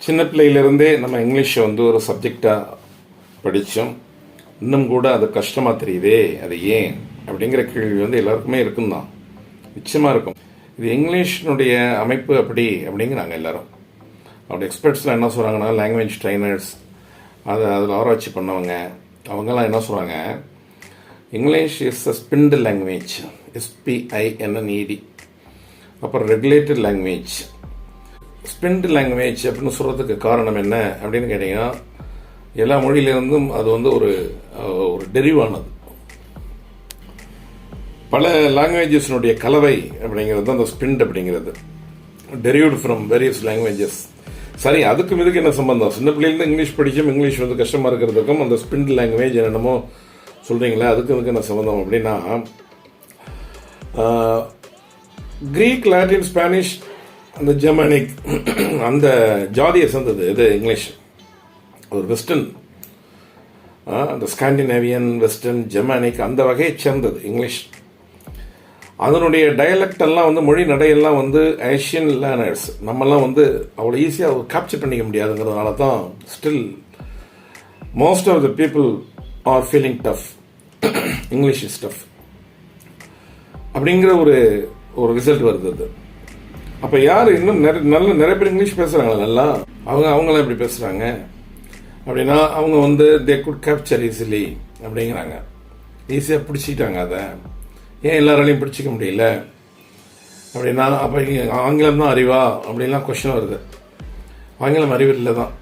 சின்ன பிள்ளையிலேருந்தே நம்ம இங்கிலீஷை வந்து ஒரு சப்ஜெக்டாக படித்தோம் இன்னும் கூட அது கஷ்டமாக தெரியுதே அது ஏன்? அப்படிங்கிற கேள்வி வந்து எல்லாருக்குமே இருக்கும் தான் நிச்சயமாக இருக்கும். இது இங்கிலீஷினுடைய அமைப்பு அப்படி அப்படிங்கிறாங்க எல்லாரும். அவருடைய எக்ஸ்பர்ட்ஸ்லாம் என்ன சொல்கிறாங்கன்னா லாங்குவேஜ் ட்ரைனர்ஸ் அதை அதில் ஆராய்ச்சி பண்ணவங்க அவங்கெல்லாம் என்ன சொல்கிறாங்க English is a spent language எஸ்பிஐஎன்என்இடி அப்புறம் ரெகுலேட்டட் லாங்குவேஜ் ஸ்பிண்ட் லாங்குவேஜ் அப்படின்னு சொல்கிறதுக்கு காரணம் என்ன அப்படின்னு கேட்டிங்கன்னா எல்லா மொழியிலேருந்தும் அது வந்து ஒரு ஒரு டெரிவானது பல லாங்குவேஜஸ்னுடைய கலவை அப்படிங்கிறது தான் அந்த ஸ்பிண்ட் அப்படிங்கிறது. டெரிவ்டு ஃப்ரம் வேரியஸ் லாங்குவேஜஸ் சரி அதுக்கும் இதுக்கு என்ன சம்பந்தம்? சின்ன பிள்ளைலேருந்து இங்கிலீஷ் படித்தோம் இங்கிலீஷ் வந்து கஷ்டமாக இருக்கிறதுக்கும் அந்த ஸ்பிண்ட் லாங்குவேஜ் என்னென்னமோ சொல்கிறீங்களே அதுக்கு இதுக்கு என்ன சம்பந்தம் அப்படின்னா கிரீக் லாட்டின் ஸ்பானிஷ் அந்த ஜெர்மானிக் அந்த ஜாதியை சேர்ந்தது இது இங்கிலீஷ். ஒரு வெஸ்டர்ன் அந்த ஸ்காண்டினேவியன் வெஸ்டர்ன் ஜெர்மானிக் அந்த வகையை சேர்ந்தது இங்கிலீஷ். அதனுடைய டயலெக்ட் எல்லாம் வந்து மொழி நடையெல்லாம் வந்து ஏஷியன் லேர்னர்ஸ் நம்மெல்லாம் வந்து அவ்வளோ ஈஸியாக கேப்சர் பண்ணிக்க முடியாதுங்கிறதுனால தான் still most of the people are feeling tough English is tough அப்படிங்கிற ஒரு ஒரு ரிசல்ட் வருது அது. அப்போ யார் இன்னும் நிறைய நல்ல நிறைய பேர் இங்கிலீஷ் பேசுகிறாங்களா நல்லா? அவங்க அவங்களாம் எப்படி பேசுகிறாங்க அப்படின்னா அவங்க வந்து தே குட் கேப்சர் ஈஸிலி அப்படிங்கிறாங்க. ஈஸியாக பிடிச்சிக்கிட்டாங்க அதை. ஏன் எல்லாராலையும் பிடிச்சிக்க முடியல? அப்படின்னா அப்போ ஆங்கிலம் தான் அறிவா? அப்படின்லாம் கொஷின் வருது. ஆங்கிலம் அறிவு இல்லை தான்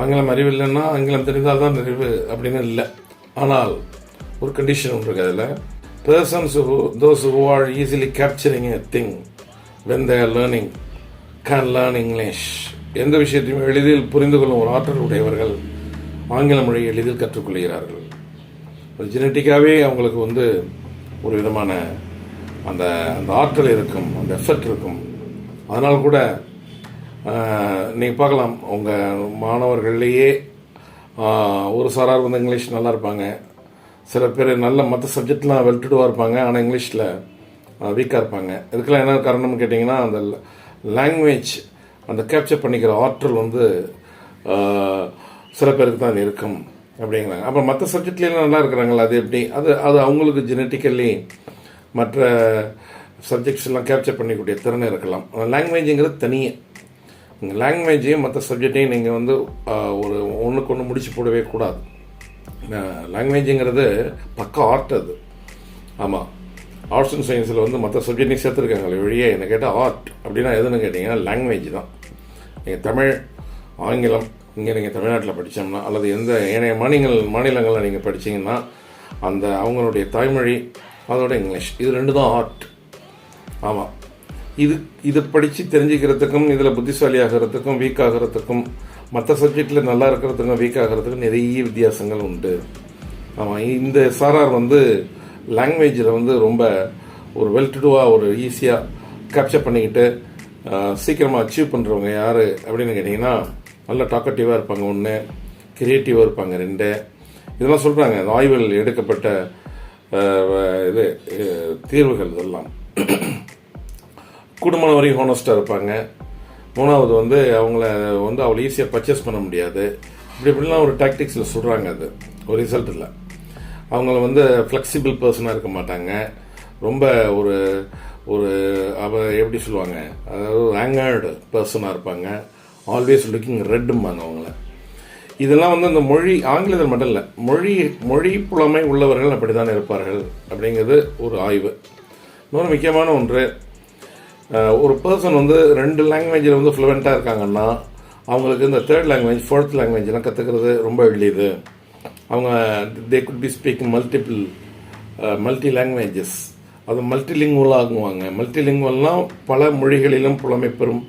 ஆங்கிலம் அறிவு இல்லைன்னா ஆங்கிலம் தெரிந்தால் தான் அறிவு அப்படின்னு இல்லை. ஆனால் ஒரு கண்டிஷன் ஒன்று இருக்குது அதில் persons those who are easily capturing a thing when they are learning can learn English எந்த விஷயத்தையும் எளிதில் புரிந்து கொள்ளும் ஒரு ஆற்றல் உடையவர்கள் ஆங்கில மொழியை எளிதில் கற்றுக்கொள்கிறார்கள். ஜெனட்டிக்காகவே அவங்களுக்கு வந்து ஒரு விதமான அந்த அந்த ஆற்றல் இருக்கும் அந்த எஃபெக்ட் இருக்கும். அதனால் கூட நீங்கள் பார்க்கலாம் உங்கள் மாணவர்கள்லேயே ஒரு சாரார் வந்து இங்கிலீஷ் நல்லா இருப்பாங்க. சில பேர் நல்ல மற்ற சப்ஜெக்ட்லாம் வெல்டுடுவாக இருப்பாங்க ஆனால் இங்கிலீஷில் வீக்காக இருப்பாங்க. இதுக்கெல்லாம் என்ன காரணம்னு கேட்டிங்கன்னா அந்த லாங்குவேஜ் அந்த கேப்சர் பண்ணிக்கிற ஆற்றல் வந்து சில பேருக்கு தான் இருக்கும் அப்படிங்கிறாங்க. அப்புறம் மற்ற சப்ஜெக்ட்லாம் நல்லா இருக்கிறாங்களா? அது எப்படி? அது அது அவங்களுக்கு ஜெனட்டிக்கலி மற்ற சப்ஜெக்ட்ஸ் எல்லாம் கேப்சர் பண்ணிக்கூடிய திறன் இருக்கலாம். லாங்குவேஜுங்கிறது தனியே. நீங்கள் லாங்குவேஜையும் மற்ற சப்ஜெக்டையும் நீங்கள் வந்து ஒரு ஒன்றுக்கு ஒன்று முடிச்சு போடவே கூடாது. லாங்குவேஜுங்கிறது பக்க ஆர்ட் அது. ஆமாம் ஆர்ட்ஸ் அண்ட் சயின்ஸில் வந்து மற்ற சப்ஜெக்டையும் சேர்த்துருக்காங்களே வழியே என்ன கேட்டால் ஆர்ட் அப்படின்னா எதுன்னு கேட்டிங்கன்னா லாங்குவேஜ் தான். நீங்கள் தமிழ் ஆங்கிலம் இங்கே நீங்கள் தமிழ்நாட்டில் படித்தோம்னா அல்லது எந்த ஏனைய மாநிலங்கள் மாநிலங்களில் நீங்கள் படித்தீங்கன்னா அந்த அவங்களுடைய தாய்மொழி அதோட இங்கிலீஷ். இது ரெண்டு தான் ஆர்ட் ஆமாம் இது இது படித்து தெரிஞ்சுக்கிறதுக்கும் இதில் புத்திசாலி ஆகிறதுக்கும் வீக் ஆகிறதுக்கும் மற்ற சப்ஜெக்டில் நல்லா இருக்கிறதுக்கும் வீக் ஆகிறதுக்கும் நிறைய வித்தியாசங்கள் உண்டு. ஆமாம் இந்த சாரார் வந்து லாங்குவேஜில் வந்து ரொம்ப ஒரு வெல்டுடுவாக ஒரு ஈஸியாக கேப்சர் பண்ணிக்கிட்டு சீக்கிரமாக அச்சீவ் பண்ணுறவங்க யார் அப்படின்னு கேட்டிங்கன்னா நல்ல டாக்கட்டிவாக இருப்பாங்க ஒன்று கிரியேட்டிவாக இருப்பாங்க ரெண்டு. இதெல்லாம் சொல்கிறாங்க ஆய்வில் எடுக்கப்பட்ட இது தீர்வுகள் இதெல்லாம். கூடுமான வரையும் ஹோனஸ்டாக இருப்பாங்க. மூணாவது வந்து அவங்கள வந்து அவ்வளோ ஈஸியாக பர்ச்சேஸ் பண்ண முடியாது. இப்படி இப்படிலாம் ஒரு டாக்டிக்ஸில் சொல்கிறாங்க அது. ஒரு ரிசல்ட் இல்லை அவங்கள வந்து ஃப்ளெக்சிபிள் பர்சனாக இருக்க மாட்டாங்க. ரொம்ப ஒரு ஒரு அவ எப்படி சொல்லுவாங்க? அதாவது ஆங்கர்டு பர்சனாக இருப்பாங்க. ஆல்வேஸ் லுக்கிங் ரெட்டும்பாங்க அவங்கள. இதெல்லாம் வந்து அந்த மொழி ஆங்கிலத்தில் மட்டும் இல்லை மொழி மொழி புலமை உள்ளவர்கள் அப்படித்தான் இருப்பார்கள் அப்படிங்கிறது ஒரு ஆய்வு. இன்னொரு முக்கியமான ஒன்று ஒரு பர்சன் வந்து ரெண்டு லாங்குவேஜில் வந்து ஃப்ளூவெண்ட்டாக இருக்காங்கன்னா அவங்களுக்கு இந்த தேர்ட் லாங்குவேஜ் ஃபோர்த் லாங்குவேஜ்லாம் கற்றுக்கிறது ரொம்ப எளிது. அவங்க they could be speaking multiple multi languages அது மல்டிலிங்குவல் ஆகுவாங்க மல்டிலிங்குவல்னால் பல மொழிகளிலும் புலமை பெறும்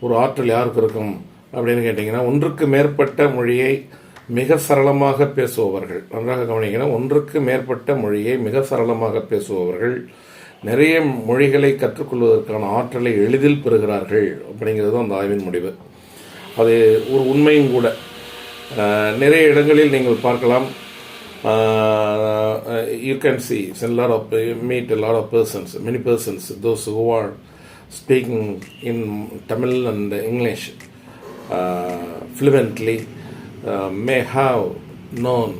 ஒரு ஆற்றல் யாருக்கு இருக்கும் அப்படின்னு கேட்டிங்கன்னா ஒன்றுக்கு மேற்பட்ட மொழியை மிக சரளமாக பேசுபவர்கள். நன்றாக கவனிக்கணும். ஒன்றுக்கு மேற்பட்ட மொழியை மிக சரளமாக பேசுபவர்கள். நிறைய மொழிகளை கற்றுக்கொள்வதற்கான ஆற்றலை எளிதில் பெறுகிறார்கள் அப்படிங்கிறது அந்த ஆய்வின் முடிவு. அது ஒரு உண்மையும் கூட. நிறைய இடங்களில் நீங்கள் பார்க்கலாம். You can see lot of meet lot of persons many persons those who are speaking in Tamil and English fluently may have known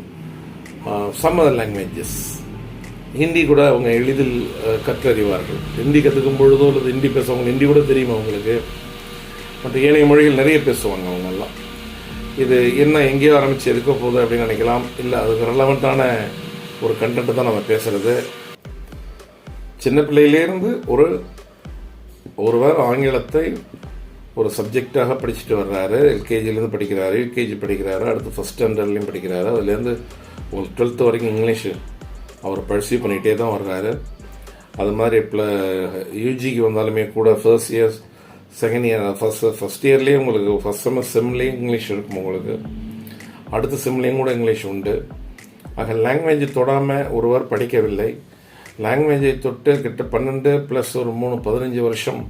some other languages Hindi கூட அவங்க எளிதில் கற்றறிவார்கள். ஹிந்தி கற்றுக்கும் பொழுதோ அல்லது ஹிந்தி பேசுவாங்க ஹிந்தி கூட தெரியும் அவங்களுக்கு மற்ற ஏனைய மொழிகள் நிறைய பேசுவாங்க அவங்கெல்லாம். இது என்ன எங்கேயோ ஆரம்பித்து எதுக்கோ போகுது அப்படின்னு நினைக்கலாம். இல்லை அதுக்கு ரெலவெண்ட்டான ஒரு கண்டென்ட் தான் நம்ம பேசுகிறது சின்ன பிள்ளையிலேருந்து ஒரு ஒருவர் ஆங்கிலத்தை ஒரு சப்ஜெக்டாக படிச்சுட்டு வர்றாரு. எல்கேஜிலேருந்து படிக்கிறாரு யூகேஜி படிக்கிறாரு அடுத்து ஃபஸ்ட் ஸ்டாண்டர்ட்லேயும் படிக்கிறாரு. அதுலேருந்து ஒரு டுவெல்த்து வரைக்கும் இங்கிலீஷு அவர் பர்சியூ பண்ணிகிட்டே தான் வர்றாரு. அது மாதிரி இப்போ யூஜிக்கு வந்தாலுமே கூட first years second year first first இயர்லேயே உங்களுக்கு ஃபஸ்ட் செமர் செம்லேயும் இங்கிலீஷ் இருக்கும் உங்களுக்கு. அடுத்த செம்லேயும் கூட இங்கிலீஷ் உண்டு. ஆக லாங்குவேஜ் தொடாமல் ஒருவர் படிக்கவில்லை. லாங்குவேஜை தொட்டு கிட்ட பன்னெண்டு ப்ளஸ் ஒரு மூணு பதினஞ்சு வருஷம்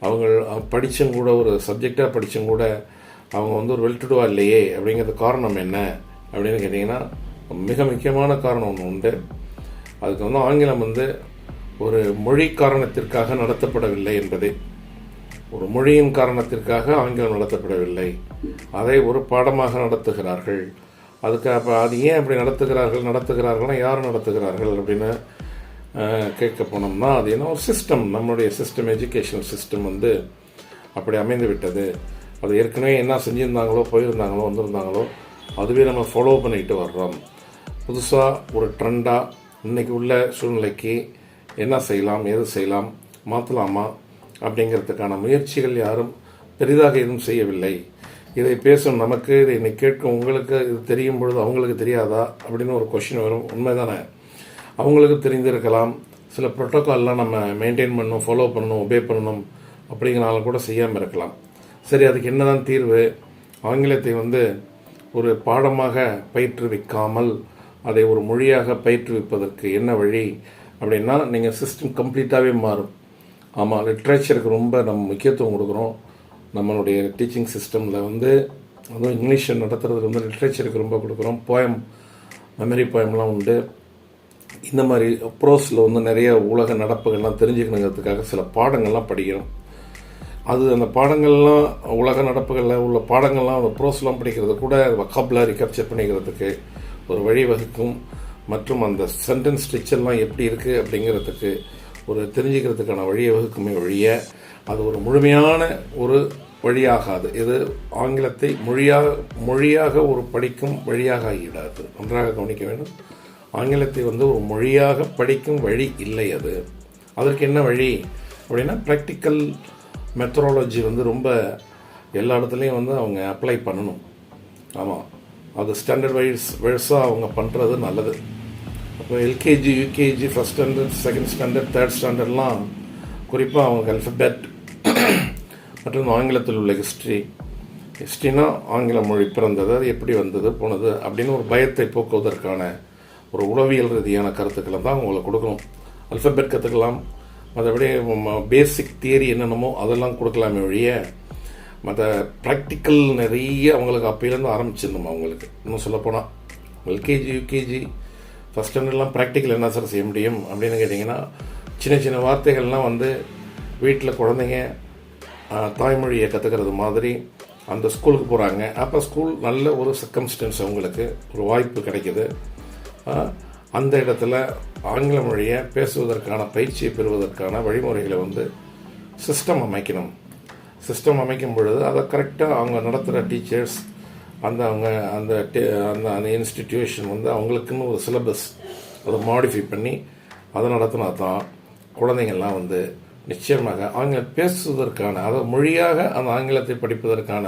அவங்க படித்தும் கூட ஒரு சப்ஜெக்டாக படித்தும் கூட அவங்க வந்து ஒரு வெல்டுடுவா இல்லையே அப்படிங்கிறது காரணம் என்ன? அப்படின்னு கேட்டிங்கன்னா மிக முக்கியமான காரணம் ஒன்று உண்டு. அதுக்கு வந்து ஆங்கிலம் வந்து ஒரு மொழி காரணத்திற்காக நடத்தப்படவில்லை என்பதே. ஒரு மொழியின் காரணத்திற்காக ஆங்கிலம் நடத்தப்படவில்லை. அதை ஒரு பாடமாக நடத்துகிறார்கள். அதுக்கு அப்போ அது ஏன் அப்படி நடத்துகிறார்கள் நடத்துகிறார்கள்னா யார் நடத்துகிறார்கள் அப்படின்னு கேட்க போனோம்னா அது என்ன ஒரு சிஸ்டம் நம்மளுடைய சிஸ்டம் எஜுகேஷன் சிஸ்டம் வந்து அப்படி அமைந்து விட்டது அது ஏற்கனவே என்ன செஞ்சுருந்தாங்களோ போயிருந்தாங்களோ வந்திருந்தாங்களோ அதுவே நம்ம ஃபாலோ பண்ணிக்கிட்டு வர்றோம். புதுசாக ஒரு ட்ரெண்டாக இன்றைக்கி உள்ள சூழ்நிலைக்கு என்ன செய்யலாம் எது செய்யலாம் மாற்றலாமா அப்படிங்கிறதுக்கான முயற்சிகள் யாரும் பெரிதாக எதுவும் செய்யவில்லை. இதை பேசும் நமக்கு இதை இன்னைக்கு கேட்கும் உங்களுக்கு இது தெரியும் பொழுது அவங்களுக்கு தெரியாதா? அப்படின்னு ஒரு கொஷின் வரும். உண்மைதானே? அவங்களுக்கு தெரிந்திருக்கலாம். சில ப்ரோட்டோக்கால்லாம் நம்ம மெயின்டைன் பண்ணணும் ஃபாலோ பண்ணணும் ஒபே பண்ணணும் அப்படிங்கிறனால கூட செய்யாமல் இருக்கலாம். சரி அதுக்கு என்னதான் தீர்வு? ஆங்கிலத்தை வந்து ஒரு பாடமாக பயிற்றுவிக்காமல் அதை ஒரு மொழியாக பயிற்றுவிப்பதற்கு என்ன வழி? அப்படின்னா நீங்கள் சிஸ்டம் கம்ப்ளீட்டாகவே மாறும். ஆமாம் லிட்ரேச்சருக்கு ரொம்ப நம்ம முக்கியத்துவம் கொடுக்குறோம். நம்மளுடைய டீச்சிங் சிஸ்டமில் வந்து அதுவும் இங்கிலீஷை நடத்துறதுக்கு வந்து லிட்ரேச்சருக்கு ரொம்ப கொடுக்குறோம். போயம் மெமரி போயம்லாம் உண்டு. இந்த மாதிரி ப்ரோஸில் வந்து நிறைய உலக நடப்புகள்லாம் தெரிஞ்சுக்கணுங்கிறதுக்காக சில பாடங்கள்லாம் படிக்கிறோம். அது அந்த பாடங்கள்லாம் உலக நடப்புகளில் உள்ள பாடங்கள்லாம் அந்த ப்ரோஸ்லாம் படிக்கிறது கூட வக்காபுலாரி கேப்சர் பண்ணிக்கிறதுக்கு ஒரு வழிவகுக்கும். மற்றும் அந்த சென்டென்ஸ் ஸ்ட்ரிச்செல்லாம் எப்படி இருக்குது அப்படிங்கிறதுக்கு ஒரு தெரிஞ்சுக்கிறதுக்கான வழியை வகுக்குமே ஒழிய அது ஒரு முழுமையான ஒரு வழியாகாது. இது ஆங்கிலத்தை மொழியாக மொழியாக ஒரு படிக்கும் வழியாக ஆகிவிடாது நன்றாக கவனிக்க வேண்டும். ஆங்கிலத்தை வந்து ஒரு மொழியாக படிக்கும் வழி இல்லை அது. அதற்கு என்ன வழி? அப்படின்னா ப்ராக்டிக்கல் மெத்தடாலஜி வந்து ரொம்ப எல்லா இடத்துலையும் வந்து அவங்க அப்ளை பண்ணணும். ஆமாம் அது ஸ்டாண்டர்ட் வைஸ் வைஸாக அவங்க பண்ணுறது நல்லது. அப்போ LKG UKG first standard second standard third ஸ்டாண்டர்ட்லாம் குறிப்பாக அவங்க அல்ஃபபெட் மற்றும் ஆங்கிலத்தில் உள்ள ஹிஸ்ட்ரி ஹிஸ்ட்ரினா ஆங்கில மொழி பிறந்தது அது எப்படி வந்தது போனது அப்படின்னு ஒரு பயத்தை போக்குவதற்கான ஒரு உளவியல் ரீதியான கருத்துக்களை தான் உங்களுக்கு கொடுக்கணும். அல்ஃபபெட் கற்றுக்கலாம் மற்றபடி பேசிக் தியரி என்னென்னமோ அதெல்லாம் கொடுக்கலாமே ஒழிய மற்ற ப்ராக்டிக்கல் நிறைய அவங்களுக்கு அப்போயிலேருந்து ஆரம்பிச்சிருந்தோம் அவங்களுக்கு? இன்னும் சொல்லப்போனால் எல்கேஜி யூகேஜி ஃபஸ்ட் ஸ்டாண்டர்ட்லாம் ப்ராக்டிக்கல் என்ன சார் செய்ய முடியும் அப்படின்னு கேட்டிங்கன்னா சின்ன சின்ன வார்த்தைகள்லாம் வந்து வீட்டில் குழந்தைங்க தாய்மொழியை கற்றுக்கிறது மாதிரி அந்த ஸ்கூலுக்கு போகிறாங்க அப்போ ஸ்கூல் நல்ல ஒரு சர்க்கம்ஸ்டன்ஸ் அவங்களுக்கு ஒரு வாய்ப்பு கிடைக்குது. அந்த இடத்துல ஆங்கில மொழியை பேசுவதற்கான பயிற்சியை பெறுவதற்கான வழிமுறைகளை வந்து சிஸ்டம் அமைக்கணும். சிஸ்டம் அமைக்கும் பொழுது அதை கரெக்டாக அவங்க நடத்துகிற டீச்சர்ஸ் அந்த அவங்க அந்த டே- அந்த அந்த இன்ஸ்டிடியூஷன் வந்து அவங்களுக்குன்னு ஒரு சிலபஸ் அதை மாடிஃபை பண்ணி அதை நடத்தினா தான் குழந்தைங்கள்லாம் வந்து நிச்சயமாக ஆங்கிலம் பேசுவதற்கான அதை மொழியாக அந்த ஆங்கிலத்தை படிப்பதற்கான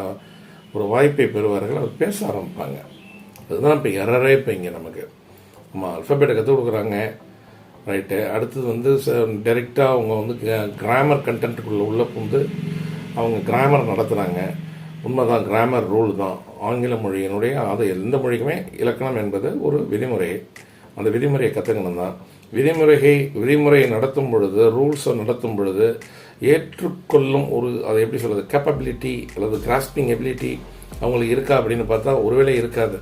ஒரு வாய்ப்பை பெறுவார்கள் அவர் பேச ஆரம்பிப்பாங்க. அதுதான் இப்போ எரரே இப்போ இங்கே நமக்கு. ஆமாம் அல்ஃபபேட்டை கற்றுக் கொடுக்குறாங்க ரைட்டு அடுத்தது வந்து டைரெக்டாக அவங்க வந்து கிராமர் கண்டென்ட்டுக்குள்ளே உள்ள புந்து அவங்க கிராமர் நடத்துகிறாங்க உண்மைதான் கிராமர் ரூல் தான். ஆங்கில மொழியினுடைய அது எந்த மொழிக்குமே இலக்கணம் என்பது ஒரு விதிமுறை. அந்த விதிமுறையை கற்றுக்கணும் தான். விதிமுறையை விதிமுறையை நடத்தும் பொழுது ரூல்ஸை நடத்தும் பொழுது ஏற்றுக்கொள்ளும் ஒரு அதை எப்படி சொல்கிறது கேப்பபிலிட்டி அல்லது கிராஸ்பிங் எபிலிட்டி அவங்களுக்கு இருக்கா அப்படின்னு பார்த்தா ஒருவேளை இருக்காது.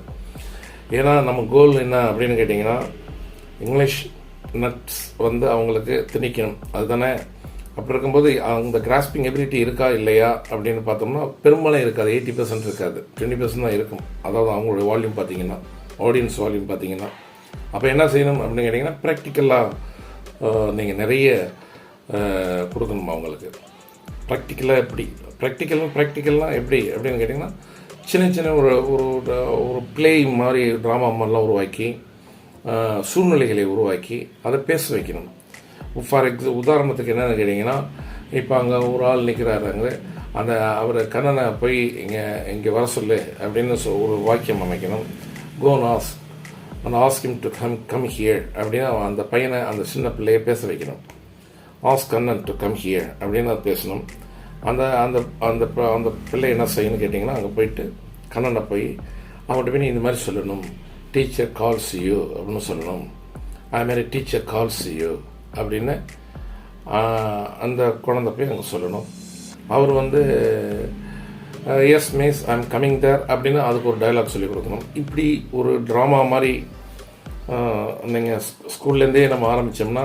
ஏன்னா நம்ம கோல் என்ன அப்படின்னு கேட்டிங்கன்னா இங்கிலீஷ் நட்ஸ் வந்து அவங்களுக்கு திணிக்கணும். அதுதானே அப்படி இருக்கும்போது அந்த கிராஸ்பிங் எபிலிட்டி இருக்கா இல்லையா அப்படின்னு பார்த்தோம்னா பெரும்பாலும் இருக்காது. எயிட்டி பர்சன்ட் இருக்காது. டுவெண்ட்டி பர்சன்ட் தான் இருக்கும். அதாவது அவங்களுடைய வால்யூம் பார்த்தீங்கன்னா ஆடியன்ஸ் வால்யூம் பார்த்தீங்கன்னா. அப்போ என்ன செய்யணும் அப்படின்னு கேட்டிங்கன்னா ப்ராக்டிக்கலாக நீங்கள் நிறைய கொடுக்கணுமா கொடுக்கணும் அவங்களுக்கு ப்ராக்டிக்கலாக எப்படி? ப்ராக்டிக்கல் ப்ராக்டிக்கல்லாம் எப்படி அப்படின்னு கேட்டிங்கன்னா சின்ன சின்ன ஒரு ஒரு ஒரு ப்ளே மாதிரி ட்ராமா மாதிரிலாம் உருவாக்கி சூழ்நிலைகளை உருவாக்கி அதை பேச வைக்கணும். ஃபார் எக்ஸ உதாரணத்துக்கு என்னென்னு கேட்டிங்கன்னா இப்போ அங்கே ஒரு ஆள் நிற்கிறாருங்க அந்த அவர் கண்ணனை போய் இங்கே இங்கே வர சொல்லு அப்படின்னு சொ- ஒரு வாக்கியம் அமைக்கணும். கோன் ஆஸ் அந்த ask him to come come here அப்படின்னு அவன் அந்த பையனை அந்த சின்ன பிள்ளையை பேச வைக்கணும். Ask Kannan to come here அப்படின்னு அது பேசணும். அந்த அந்த அந்த ப- அந்த பிள்ளை என்ன செய்யணும்னு கேட்டிங்கன்னா அங்கே போயிட்டு கண்ணனை போய் அவன்கிட்ட போய் இந்த மாதிரி சொல்லணும். டீச்சர் கால்ஸ் யூ அப்படின்னு சொல்லணும். அது மாதிரி டீச்சர் கால்ஸ் யூ அப்படின்னு அந்த குழந்தை போய் அங்கே சொல்லணும். அவர் வந்து yes miss I'm coming there அப்படின்னு அதுக்கு ஒரு டயலாக் சொல்லி கொடுக்கணும். இப்படி ஒரு ட்ராமா மாதிரி நீங்கள் ஸ்கூல்லேருந்தே நம்ம ஆரம்பித்தோம்னா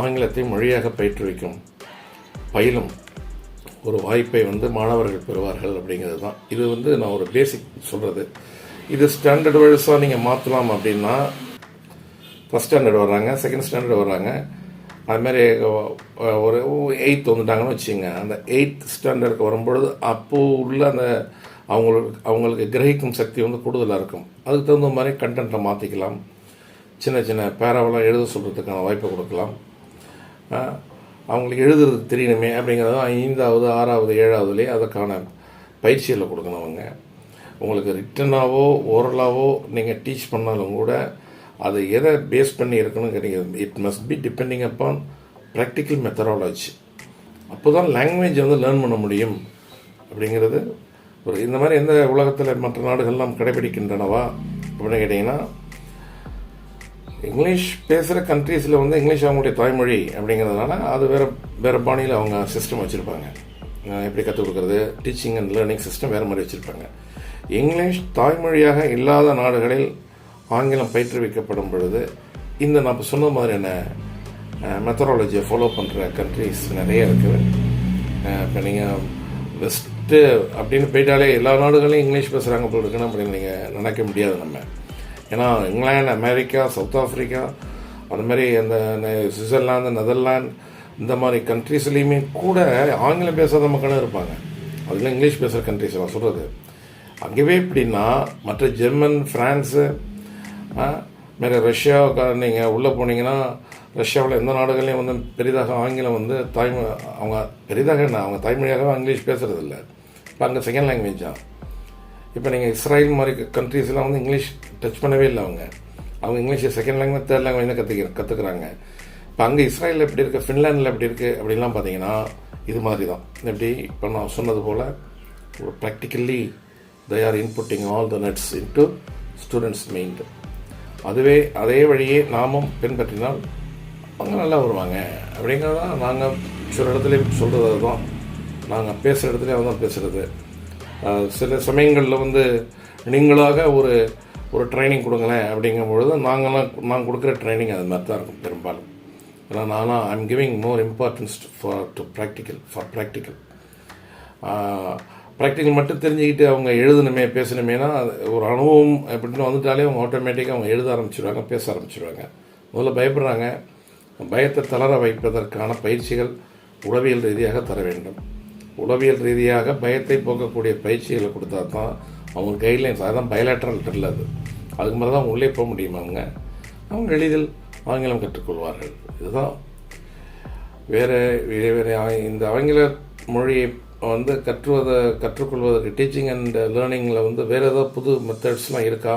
ஆங்கிலத்தை மொழியாக பயிற்றுவிக்கும் பயிலும் ஒரு வாய்ப்பை வந்து மாணவர்கள் பெறுவார்கள் அப்படிங்கிறது தான். இது வந்து நான் ஒரு பேசிக் சொல்கிறது இது ஸ்டாண்டர்ட் வைஸாக நீங்கள் மாற்றலாம் அப்படின்னா ஃபஸ்ட் ஸ்டாண்டர்ட் வர்றாங்க செகண்ட் ஸ்டாண்டர்ட் வர்றாங்க. அது மாதிரி ஒரு எயித் வந்துட்டாங்கன்னு வச்சுங்க அந்த எயித் ஸ்டாண்டர்டுக்கு வரும்பொழுது அப்போது உள்ள அந்த அவங்களுக்கு அவங்களுக்கு கிரகிக்கும் சக்தி வந்து கூடுதலாக இருக்கும். அதுக்கு தகுந்த மாதிரி கண்டென்ட்டை மாற்றிக்கலாம் சின்ன சின்ன பேராவெல்லாம் எழுத சொல்கிறதுக்கான வாய்ப்பை கொடுக்கலாம். அவங்களுக்கு எழுதுறதுக்கு தெரியணுமே அப்படிங்கிறது ஐந்தாவது ஆறாவது ஏழாவதுலேயே அதற்கான பயிற்சிகளை கொடுக்கணும் அவங்க. உங்களுக்கு ரிட்டனாவோ ஓரலாவோ நீங்கள் டீச் பண்ணாலும் கூட அது எதை பேஸ் பண்ணி இருக்கணும் கேட்டீங்க. It must be depending upon practical methodology அப்போ தான் லாங்குவேஜ் வந்து லேர்ன் பண்ண முடியும். அப்படிங்கிறது ஒரு இந்த மாதிரி எந்த உலகத்தில் மற்ற நாடுகள்லாம் கடைபிடிக்கின்றனவா? அப்படின்னு கேட்டிங்கன்னா இங்கிலீஷ் பேசுகிற கண்ட்ரீஸில் வந்து இங்கிலீஷ் அவங்களுடைய தாய்மொழி அப்படிங்கிறதுனால அது வேறு வேறு பாணியில் அவங்க சிஸ்டம் வச்சுருப்பாங்க. எப்படி கற்றுக் கொடுக்குறது? டீச்சிங் அண்ட் லேர்னிங் சிஸ்டம் வேறு மாதிரி வச்சுருப்பாங்க. இங்கிலீஷ் தாய்மொழியாக இல்லாத நாடுகளில் ஆங்கிலம் பயிற்றுவிக்கப்படும் பொழுது இந்த நம்ம சொன்ன மாதிரியான மெத்தடாலஜியை ஃபாலோ பண்ணுற கண்ட்ரீஸ் நிறைய இருக்குது இப்போ நீங்கள் வெஸ்ட்டு அப்படின்னு போயிட்டாலே எல்லா நாடுகளையும் இங்கிலீஷ் பேசுகிறாங்க போல இருக்குன்னு அப்படின்னு நீங்கள் நினைக்க முடியாது நம்ம. ஏன்னா இங்கிலாந்து அமெரிக்கா சவுத் ஆஃப்ரிக்கா அது மாதிரி அந்த சுவிட்சர்லாந்து நெதர்லாந்து இந்த மாதிரி கண்ட்ரீஸ்லேயுமே கூட ஆங்கிலம் பேசாத மக்களும் இருப்பாங்க. அதில் இங்கிலீஷ் பேசுகிற கண்ட்ரிஸ் நான் சொல்கிறது அங்கேவே எப்படின்னா மற்ற ஜெர்மன் ஃப்ரான்ஸு மேலே ரஷ்யா நீங்கள் உள்ளே போனீங்கன்னா ரஷ்யாவில் எந்த நாடுகள்லையும் வந்து பெரிதாக ஆங்கிலம் வந்து தாய்மொழி அவங்க பெரிதாக என்ன அவங்க தாய்மொழியாகவே இங்கிலீஷ் பேசுறது இல்லை இப்போ அங்கே செகண்ட் லாங்குவேஜ் தான் இப்போ நீங்கள் இஸ்ரேல் மாதிரி கண்ட்ரீஸ்லாம் வந்து இங்கிலீஷ் டச் பண்ணவே இல்லை அவங்க. அவங்க English second language third language தான் கற்றுக்க கற்றுக்குறாங்க இப்போ அங்கே இஸ்ரேலில் எப்படி இருக்குது ஃபின்லாண்டில் எப்படி இருக்குது அப்படின்லாம் பார்த்தீங்கன்னா இது மாதிரி தான். எப்படி? இப்போ நான் சொன்னது போல் ஒரு practically they are inputting all the nets into students mind அதுவே அதே வழியே நாமும் பின்பற்றினால் அவங்க நல்லா வருவாங்க. அப்படிங்கிறது தான் நாங்கள் சில இடத்துல சொல்கிறது அதுதான் நாங்கள் பேசுகிற இடத்துல அதுதான் பேசுகிறது சில சமயங்களில் வந்து நீங்களாக ஒரு ஒரு ட்ரைனிங் கொடுங்களேன் அப்படிங்கும் பொழுது நாங்களாம் நான் கொடுக்குற ட்ரைனிங் அது மாதிரி தான் இருக்கும் பெரும்பாலும். ஏன்னா நானும் I'm giving more importance for to practical for practical practical மட்டும் தெரிஞ்சுக்கிட்டு அவங்க எழுதணுமே பேசணுமேனா ஒரு அனுபவம் அப்படின்னு வந்துட்டாலே அவங்க ஆட்டோமேட்டிக்காக அவங்க எழுத ஆரம்பிச்சிடுவாங்க பேச ஆரம்பிச்சிடுவாங்க முதல்ல பயப்படுறாங்க. பயத்தை தளர வைப்பதற்கான பயிற்சிகள் உளவியல் ரீதியாக தர வேண்டும். உளவியல் ரீதியாக பயத்தை போக்கக்கூடிய பயிற்சிகளை கொடுத்தா தான் அவங்க கைட்லைன்ஸ் அதுதான் பயலாட்ரல் ட்ரில் அது. அதுக்கு மேலே தான் உள்ளே போக முடியுமா அவங்க? அவங்க எளிதில் ஆங்கிலம் கற்றுக்கொள்வார்கள். இதுதான். வேறு வேறு வேறு ஆ- இந்த ஆங்கில மொழியை வந்து கற்றுவதை கற்றுக்கொள்வதற்கு டீச்சிங் அண்ட் லேர்னிங்கில் வந்து வேறு ஏதாவது புது மெத்தட்ஸ்லாம் இருக்கா?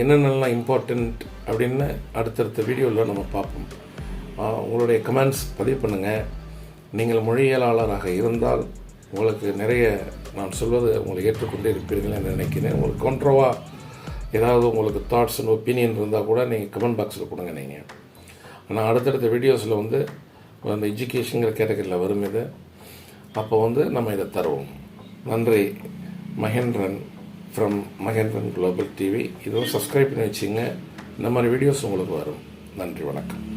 என்னென்னலாம் இம்பார்ட்டண்ட் அப்படின்னு அடுத்தடுத்த வீடியோவில் நம்ம பார்ப்போம். உங்களுடைய கமெண்ட்ஸ் பதிவு பண்ணுங்கள் நீங்கள் மொழியியலாளராக இருந்தால் உங்களுக்கு நிறைய நான் சொல்வது உங்களை ஏற்றுக்கொண்டே இருப்பீர்கள் என்று நினைக்கிறேன். உங்களுக்கு கொண்ட்ரோவா ஏதாவது உங்களுக்கு தாட்ஸ் அண்ட் ஒப்பீனியன் இருந்தால் கூட நீங்கள் கமெண்ட் பாக்ஸில் கொடுங்க நீங்கள் ஆனால் அடுத்தடுத்த வீடியோஸில் வந்து அந்த எஜுகேஷனுங்கிற கேட்டகரியில் வரும் இது. அப்போ வந்து நம்ம இதை தருவோம். நன்றி Mahendran from Mahendran global TV இதுவும் சப்ஸ்கிரைப் பண்ணி வச்சுங்க. இந்த மாதிரி வீடியோஸ் உங்களுக்கு வரும். நன்றி வணக்கம்.